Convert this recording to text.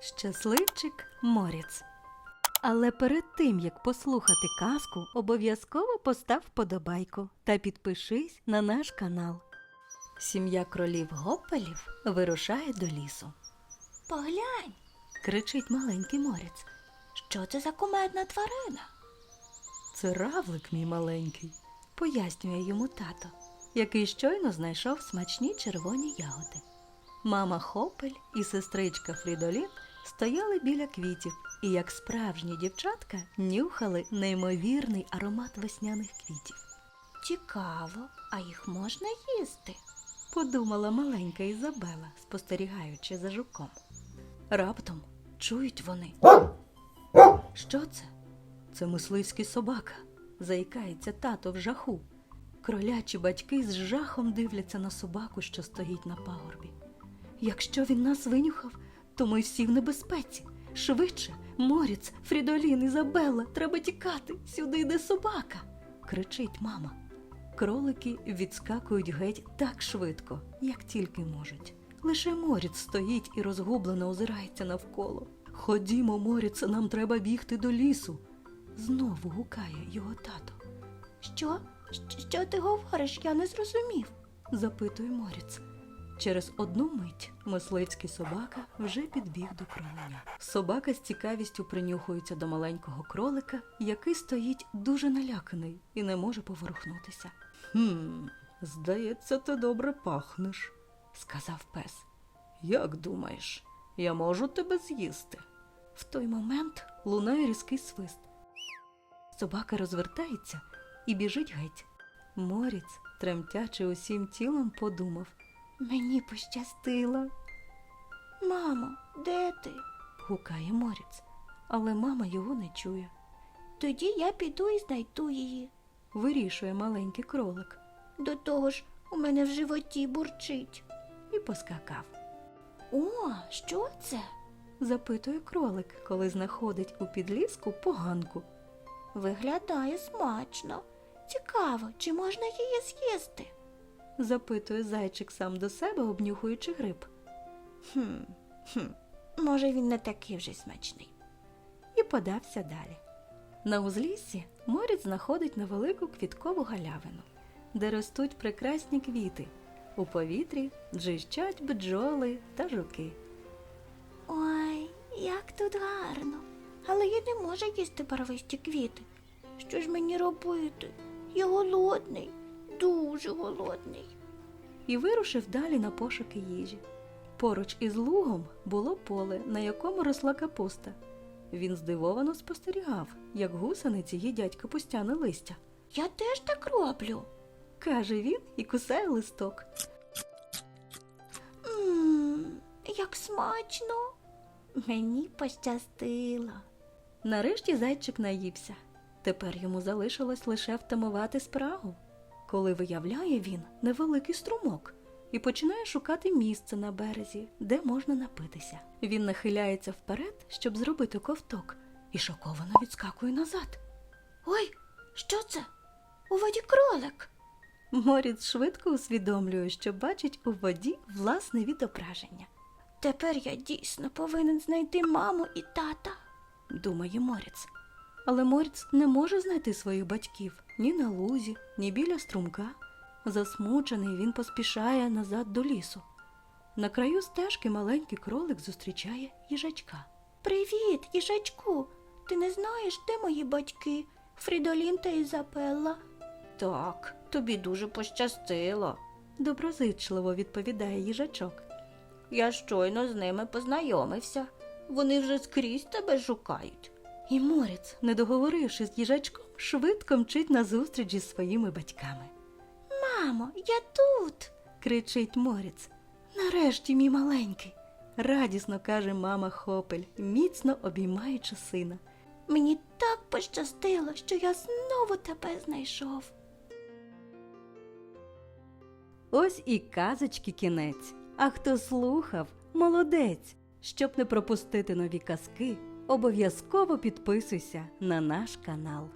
Щасливчик Моріц. Але перед тим, як послухати казку, обов'язково постав вподобайку та підпишись на наш канал. Сім'я кролів Гоппелів вирушає до лісу. Поглянь, Кричить маленький Моріц. що це за кумедна тварина? Це равлик, мій маленький, пояснює йому тато, який щойно знайшов смачні червоні ягоди. Мама Хопель і сестричка Фрідолін стояли біля квітів і, як справжні дівчатка, нюхали неймовірний аромат весняних квітів. Цікаво, а їх можна їсти? Подумала маленька Ізабела, спостерігаючи за жуком. Раптом чують вони. Що це? Це мисливський собака, заїкається тато в жаху. Кролячі батьки з жахом дивляться на собаку, що стоїть на пагорбі. Якщо він нас винюхав, то ми всі в небезпеці. Швидше, Моріц, Фрідолін, Ізабелла, треба тікати. Сюди йде собака. кричить мама. Кролики відскакують геть так швидко, як тільки можуть. Лише Моріц стоїть і розгублено озирається навколо. Ходімо, Моріце, нам треба бігти до лісу. Знову гукає його тато. Що? Що ти говориш? Я не зрозумів. запитує Моріц. Через одну мить мисливський собака вже підбіг до кроленя. Собака з цікавістю принюхується до маленького кролика, який стоїть дуже наляканий і не може поворухнутися. Хм, здається, ти добре пахнеш, сказав пес. Як думаєш, я можу тебе з'їсти? В той момент лунає різкий свист. Собака розвертається і біжить геть. Моріць, тремтячи усім тілом, подумав. Мені пощастило. Мамо, де ти? гукає Моріц, але мама його не чує. Тоді я піду і знайду її. Вирішує маленький кролик До того ж, у мене в животі бурчить. і поскакав. О, що це? Запитує кролик, коли знаходить у підліску поганку. Виглядає смачно. Цікаво, чи можна її з'їсти? Запитує зайчик сам до себе, обнюхуючи гриб. Хм, хм. Може, він не такий вже смачний. і подався далі. На узліссі Моріць знаходить невелику квіткову галявину, де ростуть прекрасні квіти. У повітрі джищать бджоли та жуки. Ой, як тут гарно. Але я не можу їсти барвисті квіти. Що ж мені робити? Я голодний, дуже голодний. і вирушив далі на пошуки їжі. Поруч із лугом було поле, на якому росла капуста. Він здивовано спостерігав, як гусениці їдять капустяне листя. Я теж так роблю. Каже він і кусає листок. Мм, як смачно. Мені пощастило. Нарешті зайчик наївся. Тепер йому залишилось лише втамувати спрагу, коли виявляє він невеликий струмок і починає шукати місце на березі, де можна напитися. Він нахиляється вперед, щоб зробити ковток, і шоковано відскакує назад. Ой, що це? У воді кролик. Моріц швидко усвідомлює, що бачить у воді власне відображення. Тепер я дійсно повинен знайти маму і тата. думає Моріц. Але Моріц не може знайти своїх батьків ні на лузі, ні біля струмка. Засмучений він поспішає назад до лісу. На краю стежки маленький кролик зустрічає їжачка. Привіт, їжачку. Ти не знаєш, де мої батьки? Фрідолін та Ізабелла. Так, тобі дуже пощастило. Доброзичливо відповідає їжачок. Я щойно з ними познайомився. Вони вже скрізь тебе шукають. І Моріц, не договоривши з їжачком, швидко мчить назустріч із своїми батьками. Мамо, я тут. кричить Моріц. Нарешті, мій маленький. радісно каже мама Хопель, міцно обіймаючи сина. Мені так пощастило, що я знову тебе знайшов. Ось і казочки кінець. А хто слухав, молодець. Щоб не пропустити нові казки, обов'язково підписуйся на наш канал.